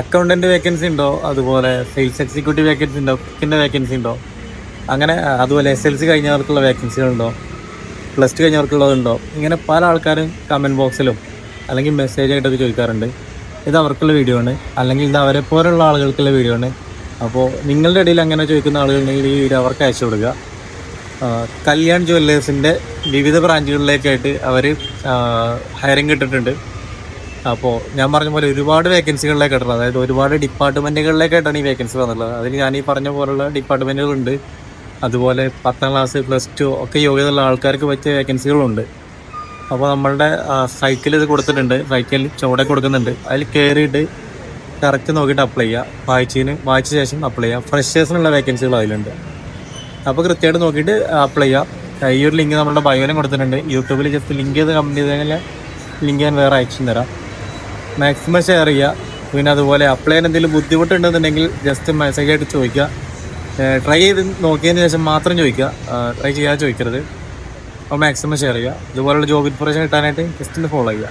Accountant vacancy ഉണ്ടോ? അതുപോലെ sales executive vacancy ഉണ്ടോ? കുക്കിന്റെ വേക്കൻസി ഉണ്ടോ? അങ്ങനെ അതുപോലെ എസ് എൽ സി കഴിഞ്ഞവർക്കുള്ള വേക്കൻസികളുണ്ടോ പ്ലസ് ടു കഴിഞ്ഞവർക്കുള്ളതുണ്ടോ ഇങ്ങനെ പല ആൾക്കാരും കമന്റ് ബോക്സിലും അല്ലെങ്കിൽ മെസ്സേജ് ആയിട്ടൊക്കെ ചോദിക്കാറുണ്ട്. ഇത് അവർക്കുള്ള വീഡിയോ ആണ്. അല്ലെങ്കിൽ ഇത് അവരെ പോലുള്ള ആളുകൾക്കുള്ള വീഡിയോ ആണ്. അപ്പോൾ നിങ്ങളുടെ ഇടയിൽ അങ്ങനെ ചോദിക്കുന്ന ആളുകളുണ്ടെങ്കിൽ ഈ വീഡിയോ അവർക്ക് അയച്ചു കൊടുക്കുക. കല്യാൺ ജുവല്ലേഴ്സിന്റെ വിവിധ ബ്രാഞ്ചുകളിലേക്കായിട്ട് അവർ ഹയറിംഗ് ഇട്ടിട്ടുണ്ട്. അപ്പോൾ ഞാൻ പറഞ്ഞ പോലെ ഒരുപാട് വേക്കൻസികളിലേക്ക് ഇടണം. അതായത് ഒരുപാട് ഡിപ്പാർട്ട്മെന്റുകളിലേക്കായിട്ടാണ് ഈ വേക്കൻസി വന്നിട്ടുള്ളത്. അതിൽ ഞാൻ ഈ പറഞ്ഞ പോലുള്ള ഡിപ്പാർട്ട്മെന്റുകളുണ്ട് അതുപോലെ പത്താം ക്ലാസ് പ്ലസ് ടു ഒക്കെ യോഗ്യതയുള്ള ആൾക്കാർക്ക് പറ്റിയ വേക്കൻസികളുണ്ട് അപ്പോൾ നമ്മളുടെ സൈക്കിൾ ഇത് കൊടുത്തിട്ടുണ്ട്. സൈക്കിൾ ചുവടെ കൊടുക്കുന്നുണ്ട്. അതിൽ കയറിയിട്ട് കറക്റ്റ് നോക്കിയിട്ട് അപ്ലൈ ചെയ്യുക. വായിച്ചതിന് വായിച്ച ശേഷം അപ്ലൈ ചെയ്യുക. ഫ്രഷേഴ്സിനുള്ള വേക്കൻസികൾ അതിലുണ്ട്. അപ്പോൾ കൃത്യമായിട്ട് നോക്കിയിട്ട് അപ്ലൈ ചെയ്യുക. ഈ ഒരു ലിങ്ക് നമ്മുടെ ബയോയിലും കൊടുത്തിട്ടുണ്ട്. യൂട്യൂബിൽ ജസ്റ്റ് ലിങ്ക് ചെയ്ത് കമ്പനി ലിങ്ക് ഞാൻ വേറെ അയച്ചു തരാം മാക്സിമം ഷെയർ ചെയ്യുക. പിന്നെ അതുപോലെ അപ്ലൈ ചെയ്യാൻ എന്തെങ്കിലും ബുദ്ധിമുട്ടുണ്ടെന്നുണ്ടെങ്കിൽ ജസ്റ്റ് മെസ്സേജ് ആയിട്ട് ചോദിക്കുക. ട്രൈ ചെയ്ത് നോക്കിയതിന് ശേഷം മാത്രം ചോദിക്കുക. ട്രൈ ചെയ്യാതെ ചോദിക്കരുത്. അപ്പോൾ മാക്സിമം ഷെയർ ചെയ്യുക. ഇതുപോലുള്ള ജോബ് ഇൻഫർമേഷൻ കിട്ടാനായിട്ട് ജസ്റ്റ് ഒന്ന് ഫോളോ ചെയ്യുക.